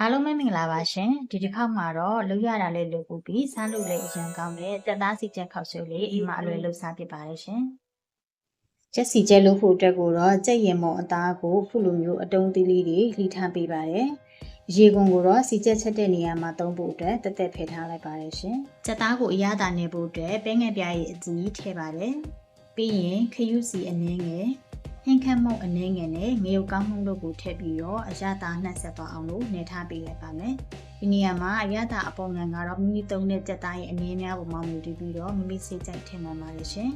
အားလုံးပဲမင်္ဂလာပါရှင်ဒီတစ်ခေါက်မှာတော့လှုပ်ရတာလေးလုပ်ဖို့ပြီးစားလို့လည်းအရင်ကောင်းတဲ့တက်သားစီချက်ခောက်ဆွဲလေးအိမ်မှာအလွယ်လှုပ်စားဖြစ်ပါတယ်ရှင်ချက်စီချက်လုပ်ဖို့အတွက်ကိုတော့ကြက်ရင်မုံအသားကိုခုလိုမျိုးအတုံးသေးလေးတွေလှီထားပေးပါတယ်ရေကုန်ကိုတော့စီချက်ချက်တဲ့နေရာမှာသုံးဖို့အတွက်တက်တက်ဖယ်ထားလိုက်ပါတယ်ရှင်ချက်သားကိုအရသာနေဖို့အတွက်ပဲငယ်ပြားရဲ့အကြီးထည့်ပါတယ်ပြီးရင်ခရုစီအနည်းငယ် ဟင်းခတ်မုံအနှဲငယ်နဲ့ငရုတ်ကောင်းမှုတို့ကိုထည့်ပြီးတော့အရသာနှက်ဆက်သွားအောင်လို့နေထားပေးလိုက်ပါမယ်။ဒီနေရာမှာအရသာအပုံငံကတော့မိမိသုံးတဲ့ကြက်သားရဲ့အနေများပုံမှန်မူတည်ပြီးတော့မိမိစိတ်ကြိုက်ထည့်မှန်ပါလေရှင်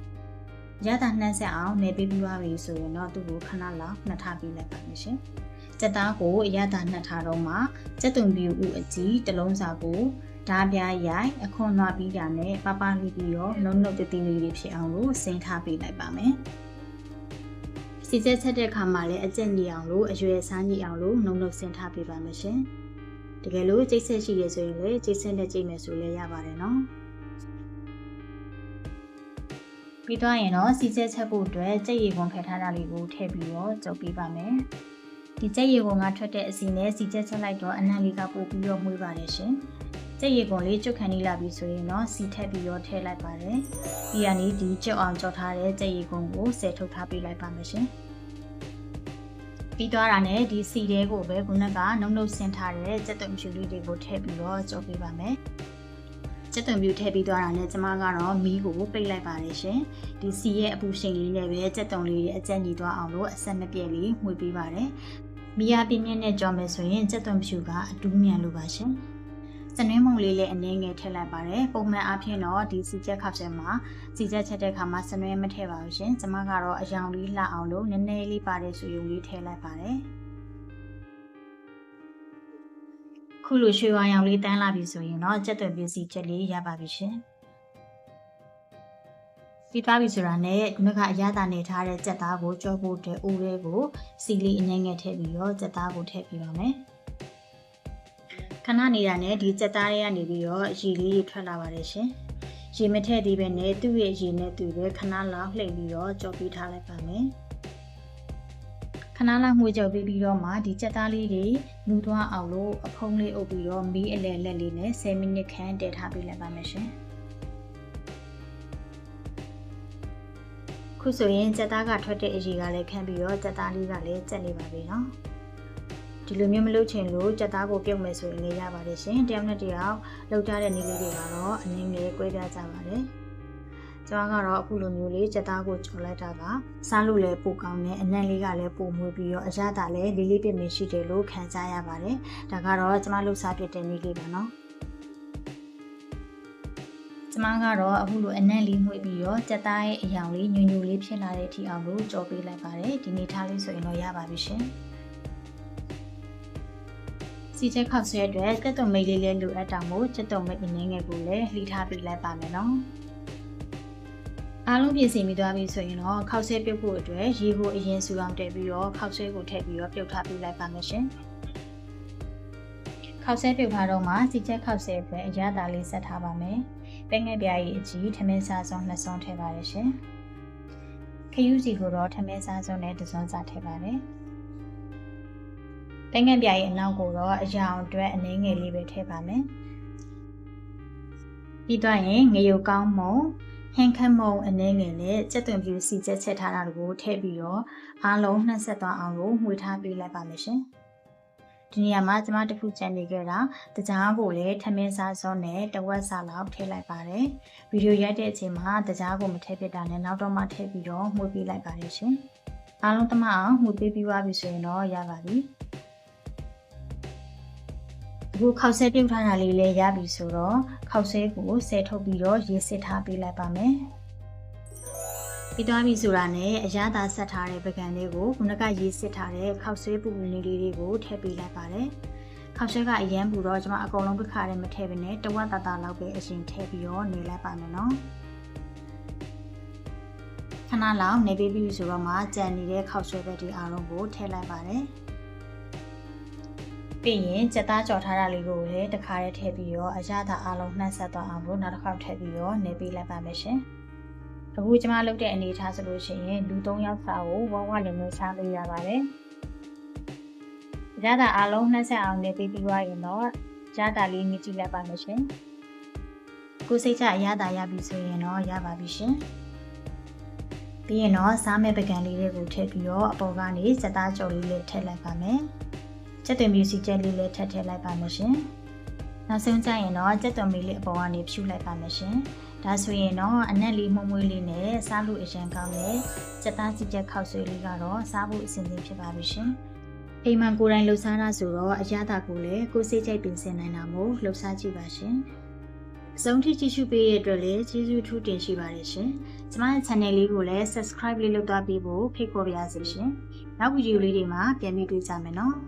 ။ရသာနှက်ဆက်အောင်နေပေးပြီးသွားပြီဆိုရင်တော့သူ့ကိုခဏလောက်နှက်ထားပေးလိုက်ပါမယ်ရှင်။ကြက်သားကိုအရသာနှက်ထားတော့မှကြက်သွန်ပြူဥအကြီးတစ်လုံးစာကိုဓာပြားရိုက်အခွန်လွှာပြီးတာနဲ့ပပလေးပြီးတော့နှုတ်နှုတ်တည်တည်လေးတွေဖြစ်အောင်လို့စင်ထားပေးလိုက်ပါမယ်။ စီစက်ချက်တဲ့အခါမှာလည်းအကျင့်ညီအောင်လို့အရွယ်စားညီအောင်လို့နှုံနှုတ်ဆင်ထားပေးပါမယ်ရှင်။တကယ်လို့ကျိတ်ဆက်ရှိရဆိုရင်လည်းကျိတ်ဆက်နဲ့ကျိတ်မယ်ဆိုလည်းရပါတယ်နော်။ပြီးတော့ရင်တော့စီစက်ချက်ဖို့အတွက်ကြက်ရည်ကုန်ဖယ်ထားတာလေးကိုထည့်ပြီးတော့ကြုပ်ပေးပါမယ်။ဒီကြက်ရည်ကုန်ကထွက်တဲ့အစီနဲ့စီစက်ချက်လိုက်တော့အနံလေးကပို့ပြီးတော့မှုပါတယ်ရှင်။ ကြက်ရည်ကုန်လေးကျွတ်ခံနေလာပြီဆိုရင်တော့စီထက်ပြီးတော့ထည့်လိုက်ပါတယ်။ပြီးရနေဒီကြောက်အောင်ကြောက်ထားတဲ့ကြက်ရည်ကုန်ကိုဆယ်ထုတ်ထားပေးလိုက်ပါမယ်ရှင်။ပြီးသွားတာနဲ့ဒီစီတဲကိုပဲခုနကနှုံနှုတ်ဆင်းထားတဲ့ကြက်သွန်ဖြူလေးတွေကိုထည့်ပြီးတော့ကြောက်ပေးပါမယ်။ကြက်သွန်ဖြူထည့်ပြီးသွားတာနဲ့ကျမကတော့မီးကိုပိတ်လိုက်ပါတယ်ရှင်။ဒီစီရဲ့အပူချိန်လေးနဲ့ပဲကြက်သွန်လေးတွေအကျက်ညီသွားအောင်လို့အဆက်မပြည့်လေးမှွေပေးပါတယ်။မီးအားပြင်းပြင်းနဲ့ကြော်မယ်ဆိုရင်ကြက်သွန်ဖြူကအတူးမြန်လို့ပါရှင်။ စနွေးမုံလေးလည်းအနည်းငယ်ထည့်လိုက်ပါတယ်ပုံမှန်အားဖြင့်တော့ဒီစီချက်ခါချက်မှာစီချက်ချက်တဲ့ခါမှာစနွေးမထည့်ပါဘူးရှင်ကျွန်မကတော့အယောင်လေးလှအောင်လို့နည်းနည်းလေးပါတဲ့ဆွေရုံလေးထည့်လိုက်ပါတယ်ခုလိုရွှေဝါရောင်လေးတန်းလာပြီဆိုရင်တော့ကြက်သွယ်ပစ္စည်းချက်လေးရပါပြီရှင်ပြီးသွားပြီဆိုတာနဲ့ခုနကအရသာနေထားတဲ့ကြက်သားကိုကြောဖို့တဲ့အိုးလေးကိုစီလေးအငငယ်ထည့်ပြီးတော့ကြက်သားကိုထည့်ပြီးပါမယ်။ ခဏနေတာနဲ့ဒီကြက်သားတွေကနေပြီးတော့ရေလေးထွက်လာပါတယ်ရှင်။ရေမထည့်သေးပဲနဲ့သူ့ရဲ့ရေနဲ့သူပဲခဏလောက်လှိမ့်ပြီးတော့ကြော်ပြီးထားလိုက်ပါမယ်။ခဏလောက်မှုကြော်ပြီးပြီးတော့မှဒီကြက်သားလေးတွေနူးသွားအောင်လို့အဖုံးလေးအုပ်ပြီးတော့မီးအလဲလက်လေးနဲ့10မိနစ်ခန့်တည်ထားပေးလိုက်ပါမယ်ရှင်။ခုဆိုရင်ကြက်သားကထွက်တဲ့အရေကလည်းခန့်ပြီးတော့ကြက်သားလေးကလည်းကြက်နေပါပြီနော်။ ဒီလိုမျိုးမလုပ်ချင်လို့ကြက်သားကိုပြုတ်မယ်ဆိုရင်လည်းရပါတယ်ရှင်တယောက်နဲ့တယောက်လောက်ကြတဲ့နည်းလေးတွေကတော့အနည်းငယ်ကွဲပြားကြပါတယ်ကျွန်မကတော့အခုလိုမျိုးလေးကြက်သားကိုချိုလိုက်တာကစားလို့လည်းပိုကောင်းတယ်အနံ့လေးကလည်းပိုမွေးပြီးတော့အရသာလည်းလေးလေးပြည့်မြင်ရှိတယ်လို့ခံစားရပါတယ်ဒါကတော့ကျွန်မလှုပ်ရှားပြတဲ့နည်းလေးပါနော်ကျမကတော့အခုလိုအနံ့လေးမှွေပြီးတော့ကြက်သားရဲ့အယောင်လေးညွညူလေးဖြစ်လာတဲ့အထိအောင်လို့ကြော်ပေးလိုက်ပါတယ်ဒီနေ့ထားလေးဆိုရင်တော့ရပါပြီရှင် စီချက်ခောက်ဆွဲအတွက်တက်တုံမိတ်လေးလေးလိုအပ်တာမို့ချက်တုံမိတ်အနည်းငယ်ကိုလည်းလှီထားပေးလိုက်ပါမယ်နော်အားလုံးပြင်ဆင်ပြီးသွားပြီဆိုရင်တော့ခောက်ဆွဲပြုတ်ဖို့အတွက်ရေကိုအရင်ဆူအောင်တည်ပြီးတော့ခောက်ဆွဲကိုထည့်ပြီးတော့ပြုတ်ထားပေးလိုက်ပါမယ်ရှင်ခောက်ဆွဲပြုတ်ထားတော့မှစီချက်ခောက်ဆွဲအတွက်အရသာလေးဆက်ထားပါမယ်ပဲငယ်ပြားကြီးအကြီးထမင်းစားစုံနှစ်စုံထည့်ပါရရှင်ခရူးစီကိုတော့ထမင်းစားစုံနဲ့တစုံစားထည့်ပါတယ် တငန့်ပြရဲ့အနောက်ကိုတော့အရာအောင်အတွက်အနည်းငယ်လေးပဲထည့်ပါမယ်ပြီးတော့ရင်ငရုတ်ကောင်းမုံဟန်ခတ်မုံအနည်းငယ်နဲ့ကြက်သွန်ပြူစီချက်ချက်ထားတာကိုထည့်ပြီးတော့အားလုံးနှက်ဆက်သွားအောင်လို့မှွေထားပေးလိုက်ပါမယ်ရှင်ဒီနေရာမှာကျမတခုကြံနေခဲ့တာတကြားကိုလည်းထမင်းစားစောနဲ့တဝက်စာလောက်ထည့်လိုက်ပါတယ်ဗီဒီယိုရိုက်တဲ့အချိန်မှာတကြားကိုမထည့်ပြတာနဲ့နောက်တော့မှထည့်ပြီးတော့မှွေပေးလိုက်ပါတယ်ရှင်အားလုံးတမအောင်မှွေပေးပြီးသွားပြီဆိုရင်တော့ရပါပြီ အခုခောက်ဆဲပြုတ်ထားတာလေးလည်းရပြီဆိုတော့ခောက်ဆဲကိုဆဲထုတ်ပြီးတော့ရေစစ်ထားပေးလိုက်ပါမယ်ပြီးသွားပြီဆိုတာနဲ့အရသာဆက်ထားတဲ့ပကံလေးကိုခုနကရေစစ်ထားတဲ့ခောက်ဆဲပူပူလေးလေးတွေကိုထည့်ပေးလိုက်ပါတယ်ခောက်ဆဲကအရန်ပူတော့ကျွန်မအကုန်လုံးပခါနဲ့မထည့်ဘဲနဲ့တဝက်တာတာလောက်ပဲအရင်ထည့်ပြီးတော့နေလိုက်ပါမယ်နော်ခဏလောက်နေပေးပြီဆိုတော့မှကြံနေတဲ့ခောက်ဆွဲပဲဒီအားလုံးကိုထည့်လိုက်ပါတယ် ပြီးရင်ကြက်သားကြော်ထားတာလေးကိုလည်းတစ်ခါတည်းထည့်ပြီးတော့အရသာအလုံးနှက်ဆက်သွားအောင်လို့နောက်တစ်ခါထည့်ပြီးတော့နေပေးလိုက်ပါမယ်ရှင်။အခုကျွန်မလုပ်တဲ့အနေထားဆိုလို့ရှိရင်လူ၃ယောက်စာကိုဝဝလင်နေစားလို့ရပါတယ်။အရတာအားလုံးနှက်ဆက်အောင်နေပြီးပြီးသွားရင်တော့ရတာလေးမြည်ကြည့်လိုက်ပါမယ်ရှင်ကိုစိတ်ချအရတာရပြီဆိုရင်တော့ရပါပြီရှင်ပြီးရင်တော့စားမဲ့ပကံလေးတွေကိုထည့်ပြီးတော့အပေါ်ကနေစက်သားကြော်လေးလေးထည့်လိုက်ပါမယ် ချက်သွင်းမြူစီချက်လေးလေးထည့်ထည့်လိုက်ပါမယ်ရှင်နောက်ဆုံးကျရင်တော့ချက်သွင်းမီလေးအပေါ်ကနေဖြူလိုက်ပါမယ်ရှင်ဒါဆိုရင်တော့အနက်လေးမှုံမွေးလေးနဲ့စားလို့အရင်ကောင်းတဲ့စက်သားစီချက်ခောက်ဆွေးလေးကတော့စားဖို့အဆင်သင့်ဖြစ်ပါပြီရှင်အိမ်မှာကိုယ်တိုင်လှူစားတာဆိုတော့အရသာကိုလည်းကိုယ်စိတ်ကြိုက်ပြင်ဆင်နိုင်တာမို့လှူစားကြည့်ပါရှင်အဆုံးထိကြည့်ရှုပေးတဲ့အတွက်လည်းကျေးဇူးထူးတင်ရှိပါတယ်ရှင်။ကျွန်မရဲ့ channel လေးကိုလည်း subscribe လေးလုပ်သွားပေးဖို့ဖိတ်ခေါ်ပါရစေရှင်။နောက်ဗီဒီယိုလေးတွေမှာပြန်ပြီးတွေ့ကြမယ်နော်။